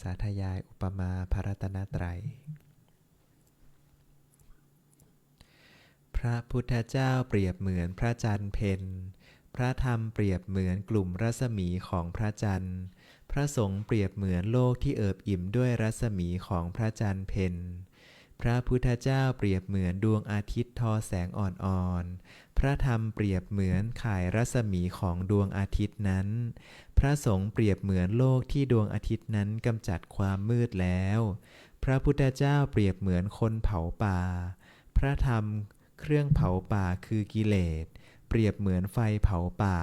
สาธยายอุปมาพระรัตนตรัย พระพุทธเจ้าเปรียบเหมือนพระจันทร์เพนพระธรรมเปรียบเหมือนกลุ่มรัศมีของพระจันทร์ พระสงฆ์เปรียบเหมือนโลกที่เอิบอิ่มด้วยรัศมีของพระจันทร์เพน พระพุทธเจ้าเปรียบเหมือนดวงอาทิตย์ทอแสงอ่อนๆ พระธรรมเปรียบเหมือนข่ายรัศมีของดวงอาทิตย์นั้น พระสงฆ์เปรียบเหมือนโลกที่ดวงอาทิตย์นั้นกำจัดความมืดแล้ว พระพุทธเจ้าเปรียบเหมือนคนเผาป่า พระธรรมเครื่องเผาป่าคือกิเลส เปรียบเหมือนไฟเผาป่า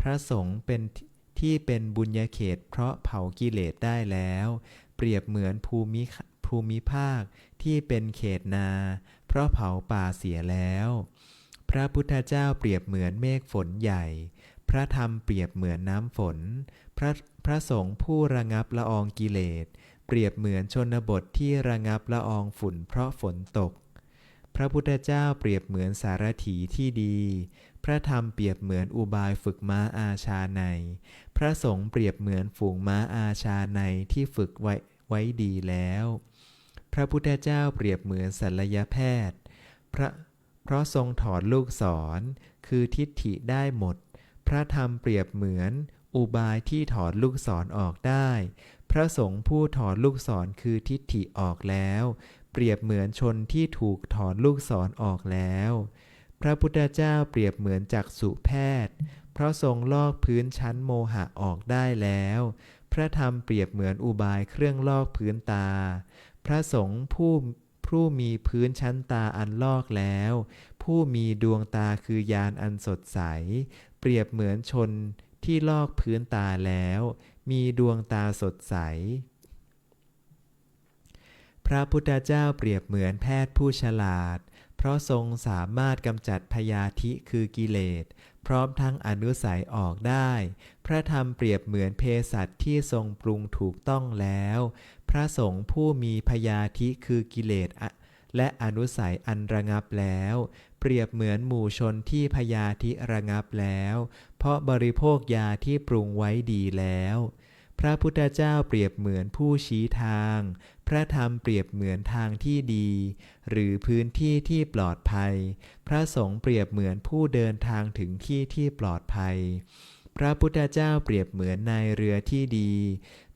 พระสงฆ์เป็นที่เป็นบุญญาเขตเพราะเผากิเลสได้แล้ว เปรียบเหมือนภูมิ ภูมิภาคที่เป็นเขตนา เพราะเผาป่าเสียแล้ว พระพุทธเจ้าเปรียบเหมือนเมฆฝนใหญ่ พระธรรมเปรียบเหมือนน้ำฝน พระพระสงฆ์ผู้ระงับละอองกิเลส เปรียบเหมือนชนบทที่ระงับละอองฝุ่นเพราะฝนตก พระพุทธเจ้าเปรียบเหมือนสารถีที่ดี พระธรรมเปรียบเหมือนอุบายฝึกม้าอาชาใน พระสงฆ์เปรียบเหมือนฝูงม้าอาชาในที่ฝึกไว้ไว้ดีแล้ว ระพุทธเจ้าเปรียบเหมือนศัลยแพทย์ พระเพราะทรงถอนลูกศร คือทิฏฐิได้หมด พระธรรมเปรียบเหมือนอุบายที่ถอนลูกศรอออกได้ พระสงฆ์ผู้ถอนลูกศรคือทิฏฐิออกแล้ว เปรียบเหมือนชนที่ถูกถอนลูกศรออกแล้ว พระพุทธเจ้าเปรียบเหมือนจักษุแพทย์ เพราะทรงลอกพื้นชั้นโมหะออกได้แล้ว พระธรรมเปรียบเหมือนอุบายเครื่องลอกพื้นตา พระสงฆ์ผู้ผู้มีพื้นชั้นตาอันลอกแล้ว ผู้มีดวงตาคือยานอันสดใส เปรียบเหมือนชนที่ลอกพื้นตาแล้ว มีดวงตาสดใส พระพุทธเจ้าเปรียบเหมือนแพทย์ผู้ฉลาด เพราะทรงสามารถกำจัดพยาธิคือกิเลส พร้อมทั้งอนุสัยออกได้ พระธรรมเปรียบเหมือนเภสัชที่ทรงปรุงถูกต้องแล้ว พระสงฆ์ผู้มีพยาธิคือกิเลสและอนุสัยอันระงับแล้ว เปรียบเหมือนหมู่ชนที่พยาธิระงับแล้ว เพราะบริโภคยาที่ปรุงไว้ดีแล้ว พระพุทธเจ้าเปรียบเหมือนผู้ชี้ทาง พระธรรมเปรียบเหมือนทางที่ดี หรือพื้นที่ที่ปลอดภัย พระสงฆ์เปรียบเหมือนผู้เดินทางถึงที่ที่ปลอดภัย พระพุทธเจ้าเปรียบเหมือนนายเรือที่ดี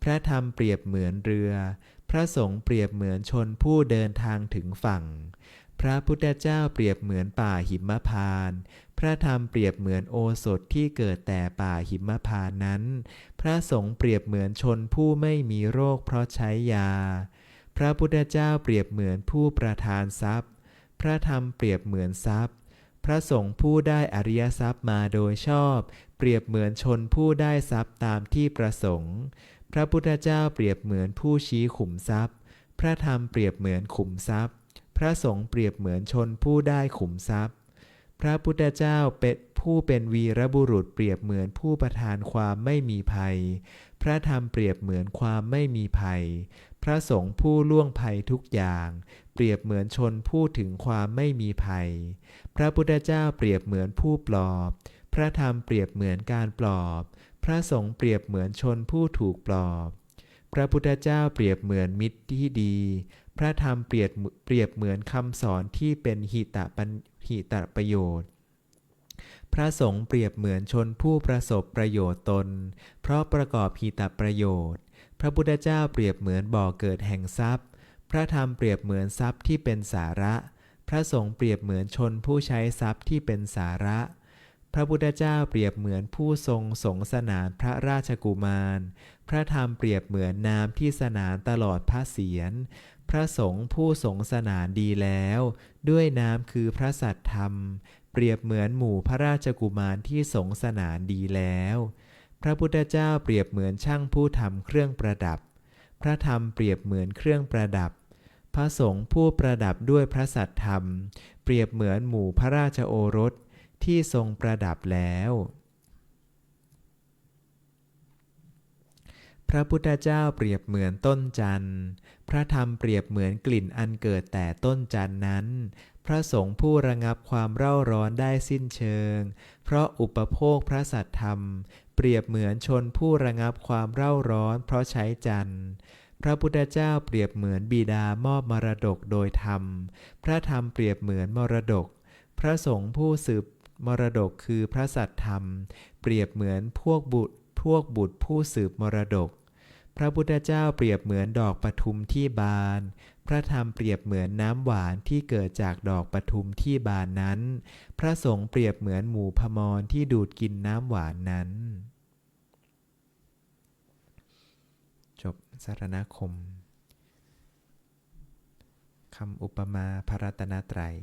พระธรรมเปรียบเหมือนเรือ พระสงฆ์เปรียบเหมือนชนผู้เดินทางถึงฝั่ง พระพุทธเจ้าเปรียบเหมือนป่าหิมพานต์พระธรรมเปรียบเหมือนโอสถที่เกิดแต่ป่าหิมพานต์นั้น พระสงฆ์เปรียบเหมือนชนผู้ไม่มีโรคเพราะใช้ยา พระพุทธเจ้าเปรียบเหมือนผู้ประทานทรัพย์ พระธรรมเปรียบเหมือนทรัพย์ พระสงฆ์ผู้ได้อริยทรัพย์มาโดยชอบ เปรียบเหมือนชนผู้ได้ทรัพย์ตามที่ประสงค์ พระพุทธเจ้าเปรียบเหมือนผู้ชี้ขุมทรัพย์ พระธรรมเปรียบเหมือนขุมทรัพย์ พระสงฆ์เปรียบเหมือนชนผู้ได้ขุมทรัพย์ พระพุทธเจ้าเป็นผู้เป็นวีรบุรุษเปรียบเหมือนผู้ประทานความไม่มีภัย พระธรรมเปรียบเหมือนความไม่มีภัย พระสงฆ์ผู้ล่วงภัยทุกอย่าง เปรียบเหมือนชนผู้ถึงความไม่มีภัย พระพุทธเจ้าเปรียบเหมือนผู้ปลอบ พระธรรมเปรียบเหมือนการปลอบ พระสงฆ์เปรียบเหมือนชนผู้ถูกปลอบ พระพุทธเจ้าเปรียบเหมือนมิตรที่ดี พระธรรมเปรียบเปรียบเหมือนคำสอนที่เป็นหิตะปัญหิตะประโยชน์ พระสงฆ์เปรียบเหมือนชนผู้ประสบประโยชน์ตน เพราะประกอบหิตะประโยชน์ พระพุทธเจ้าเปรียบเหมือนบ่อเกิดแห่งทรัพย์ พระธรรมเปรียบเหมือนทรัพย์ที่เป็นสาระ พระสงฆ์เปรียบเหมือนชนผู้ใช้ทรัพย์ที่เป็นสาระ พระพุทธเจ้าเปรียบเหมือนผู้ทรงสงสนานพระราชกุมาร พระธรรมเปรียบเหมือนน้ำที่สนานตลอดพระเศียร พระสงฆ์ผู้สงสนานดีแล้ว ด้วยน้ำคือพระสัตธรรม เปรียบเหมือนหมู่พระราชกุมารที่สงสนานดีแล้ว พระพุทธเจ้าเปรียบเหมือนช่างผู้ทำเครื่องประดับ พระธรรมเปรียบเหมือนเครื่องประดับ พระสงฆ์ผู้ประดับด้วยพระสัตธรรม เปรียบเหมือนหมู่พระราชโอรส ที่ทรงประดับแล้ว พระพุทธเจ้าเปรียบเหมือนต้นจันทร์ พระธรรมเปรียบเหมือนกลิ่นอันเกิดแต่ต้นจันทร์นั้น พระสงฆ์ผู้ระงับความเร่าร้อนได้สิ้นเชิง เพราะอุปโภคพระสัตธรรม เปรียบเหมือนชนผู้ระงับความเร่าร้อนเพราะใช้จันทร์พระพุทธเจ้าเปรียบเหมือนบิดามอบมรดกโดยธรรม พระธรรมเปรียบเหมือนมรดก พระสงฆ์ผู้สืบ มรดกคือพระสัตธรรม เปรียบเหมือนพวกบุตรพวกบุตรผู้สืบมรดก พระพุทธเจ้าเปรียบเหมือนดอกปทุมที่บาน พระธรรมเปรียบเหมือนน้ำหวานที่เกิดจากดอกปทุมที่บานนั้น พระสงฆ์เปรียบเหมือนหมูพมรที่ดูดกินน้ำหวานนั้น จบสารณคมคำอุปมาพระรัตนตรัย